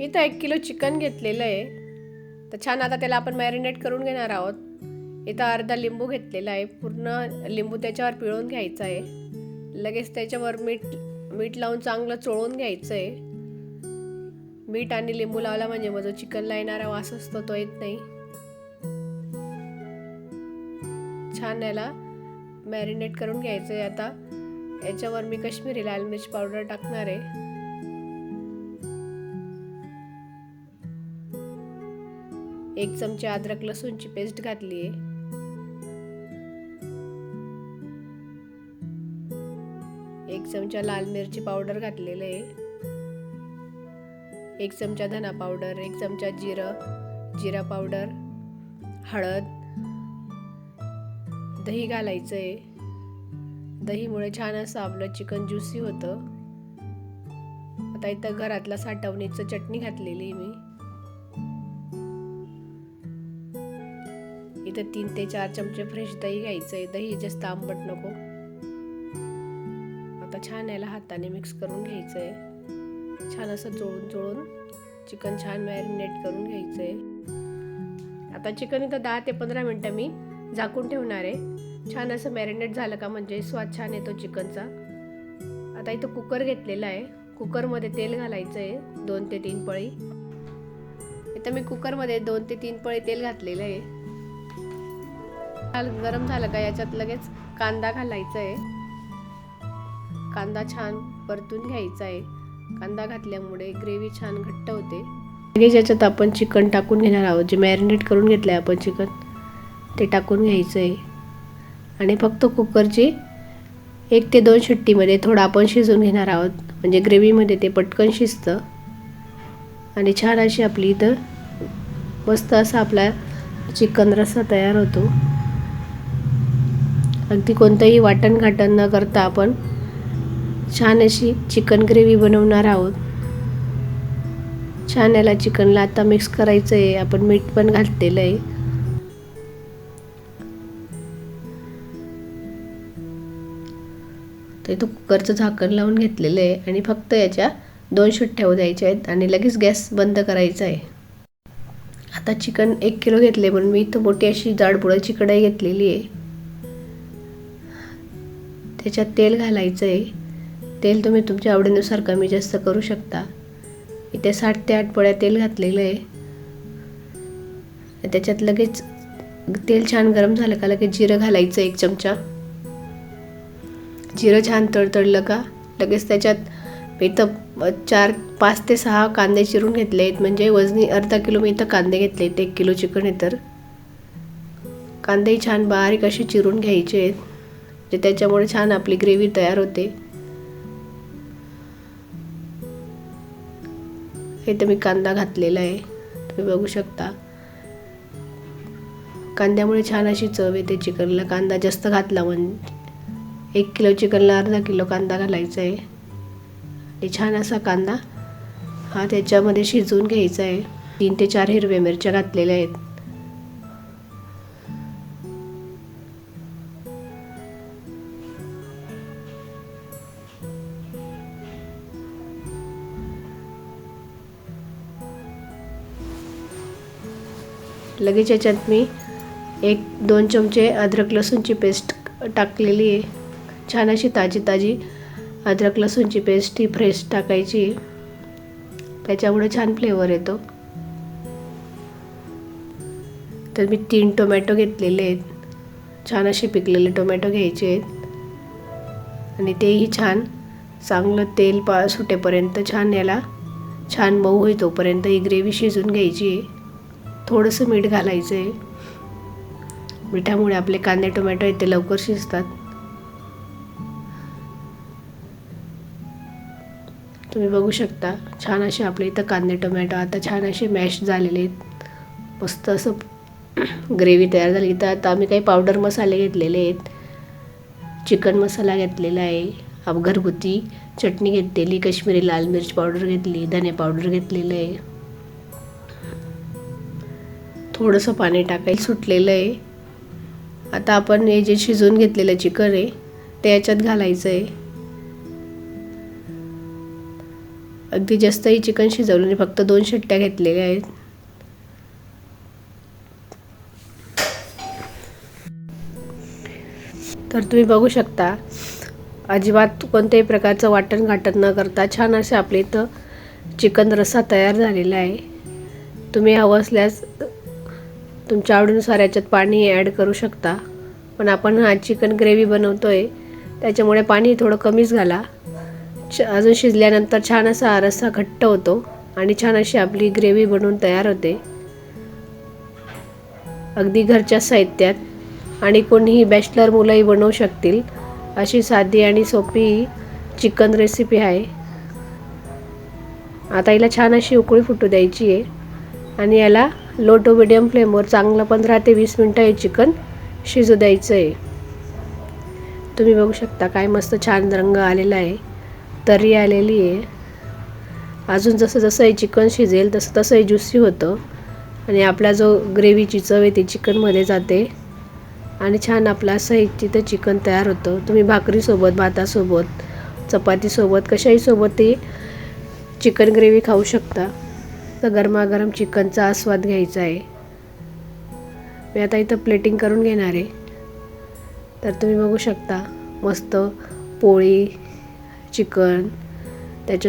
इथं एक kilo chicken घेतलेलं आहे. तर छान आता त्याला आपण मॅरिनेट करून घेणार आहोत. इथं अर्धा लिंबू घेतलेला आहे. पूर्ण लिंबू त्याच्यावर पिळून घ्यायचा आहे. लगेच त्याच्यावर मीठ मीठ लावून चांगलं चोळून घ्यायचं आहे. मीठ आणि लिंबू लावला म्हणजे मग जो चिकनला येणारा वास असतो तो येत नाही. छान याला मॅरिनेट करून घ्यायचं आहे आता. याच्यावर मी काश्मीरी लाल मिरची पावडर टाकणार आहे. एक चमचा अद्रक लसूणची पेस्ट घातली आहे एक चमचा लाल मिरची पावडर घातलेलं. आहे एक चमचा धना पावडर एक चमचा जिरं जिरा पावडर हळद दही घालायचं आहे दहीमुळे छान असं आपलं चिकन ज्युसी होतं. आता इथं घरातला साठवणीचं चटणी घातलेली मी. तर तीन ते चार चमचे फ्रेश दही घ्यायचं आहे दही जास्त आंबट नको. आता छान याला हाताने मिक्स करून घ्यायचं आहे छान असं चोळून चोळून चिकन छान मॅरिनेट करून घ्यायचं आहे आता चिकन इथं दहा ते पंधरा मिनटं मी झाकून ठेवणार आहे. छान असं मॅरिनेट झालं का म्हणजे स्वाद छान येतो चिकनचा आता इथं कुकर घेतलेला आहे. कुकरमध्ये तेल घालायचं आहे दोन ते तीन पळी. इथं मी कुकरमध्ये दोन ते तीन पळी तेल घातलेलं आहे. गरम झालं का? याच्यात लगेच कांदा घालायचा आहे कांदा छान परतून घ्यायचा आहे कांदा घातल्यामुळे ग्रेव्ही छान घट्ट होते. लगेच याच्यात आपण चिकन टाकून घेणार आहोत. जे मॅरिनेट करून घेतलं आहे आपण चिकन ते टाकून घ्यायचं आहे आणि फक्त कुकरची एक ते दोन शिट्टीमध्ये थोडं आपण शिजवून घेणार आहोत. म्हणजे ग्रेव्हीमध्ये ते पटकन शिजतं. आणि छान अशी आपली इथं मस्त असा आपला चिकन रस्सा तयार होतो. अगदी कोणतंही वाटण घाटण न करता आपण छान अशी चिकन ग्रेव्ही बनवणार आहोत. छान याला चिकनला आता मिक्स करायचं आहे आपण मीठ पण घातलेलं आहे. तर इथं कुकरचं झाकण लावून घेतलेलं आहे आणि फक्त याच्या दोन शिट्ट्या द्यायच्या आहेत आणि लगेच गॅस बंद करायचा आहे. आता चिकन एक किलो घेतले म्हणून मी इथं मोठी अशी जाडबुडाची कढाई घेतलेली आहे. त्याच्यात तेल घालायचं आहे तेल तुम्ही तुमच्या आवडीनुसार कमी जास्त करू शकता. इथे साठ ते आठ पळ्या तेल घातलेलं आहे. त्याच्यात लगेच तेल छान गरम झालं का लगेच जिरं घालायचं एक चमचा. जिरं छान तळतळलं का लगेच त्याच्यात मी इथं चार पाच ते सहा कांदे चिरून घेतले आहेत. म्हणजे वजनी अर्धा किलो मी इथं कांदे घेतले आहेत एक किलो चिकन आहे तर कांदेही छान बारीक असे चिरून घ्यायचे आहेत. म्हणजे त्याच्यामुळे छान आपली ग्रेव्ही तयार होते. हे तर मी कांदा घातलेला आहे. तुम्ही बघू शकता. कांद्यामुळे छान अशी चव येते चिकनला. कांदा जास्त घातला म्हणजे एक किलो चिकनला अर्धा किलो कांदा घालायचा आहे. आणि छान असा कांदा हा त्याच्यामध्ये शिजवून घ्यायचा आहे. तीन ते चार हिरव्या मिरच्या घातलेल्या आहेत. लगेच याच्यात मी एक दोन चमचे अद्रक लसूणची पेस्ट टाकलेली आहे. छान अशी ताजी ताजी अद्रक लसूणची पेस्ट ही फ्रेश टाकायची. त्याच्यामुळे छान फ्लेवर येतो. तर मी तीन टोमॅटो घेतलेले आहेत. छान असे पिकलेले टोमॅटो घ्यायचे आहेत. आणि तेही छान चांगलं तेल पा सुटेपर्यंत छान याला छान मऊ होई तोपर्यंत ही ग्रेव्ही शिजून घ्यायची आहे. थोडंसं मीठ घालायचं आहे मिठामुळे आपले कांदे टोमॅटो आहेत ते लवकर शिजतात. तुम्ही बघू शकता छान असे आपले इथं कांदे टोमॅटो आता छान असे मॅश झालेले आहेत. मस्त असं ग्रेव्ही तयार झाली. इथं आता आम्ही काही पावडर मसाले घेतलेले आहेत. चिकन मसाला घेतलेला आहे. आप घरगुती चटणी घेतलेली कश्मीरी लाल मिरची पावडर घेतली धने पावडर घेतलेलं. आहे थोडंसं पाणी टाकायला सुटलेलं आहे. आता आपण हे जे शिजवून घेतलेलं चिकन आहे ते याच्यात घालायचं आहे. अगदी जास्तही चिकन शिजवलं नाही फक्त दोन शिट्ट्या घेतलेल्या आहेत. तर तुम्ही बघू शकता अजिबात कोणत्याही प्रकारचं वाटण घाटण न करता छान असे आपले इथं चिकन रस्सा तयार झालेला आहे. तुम्ही हवं असल्यास तुमच्या आवडीनुसार याच्यात पाणी ॲड करू शकता. पण आपण हा चिकन ग्रेव्ही बनवतो आहे त्याच्यामुळे पाणी थोडं कमीच घाला. च अजून शिजल्यानंतर छान असा रस्सा घट्ट होतो आणि छान अशी आपली ग्रेव्ही बनवून तयार होते. अगदी घरच्या साहित्यात. आणि कोणीही बॅचलर मुलंही बनवू शकतील. अशी साधी आणि सोपी चिकन रेसिपी आहे. आता हिला छान अशी उकळी फुटू द्यायची आहे. आणि याला लो टू मिडियम फ्लेमवर चांगलं पंधरा ते वीस मिनटं हे चिकन शिजू द्यायचं आहे तुम्ही बघू शकता काय मस्त छान रंग आलेला आहे. तरी आलेली आहे. अजून जसं जसं हे चिकन शिजेल तसं तसं हे ज्युसी होतं. आणि आपला जो ग्रेव्हीची चव आहे ती चिकनमध्ये जाते. आणि छान आपला असं एक तिथं चिकन तयार होतं. तुम्ही भाकरीसोबत भातासोबत चपातीसोबत कशाहीसोबत ते चिकन ग्रेव्ही खाऊ शकता. तर गरमागरम चिकनचा आस्वाद घ्यायचा आहे. मी आता इथं प्लेटिंग करून घेणार आहे. तर तुम्ही बघू शकता मस्त पोळी चिकन त्याच्या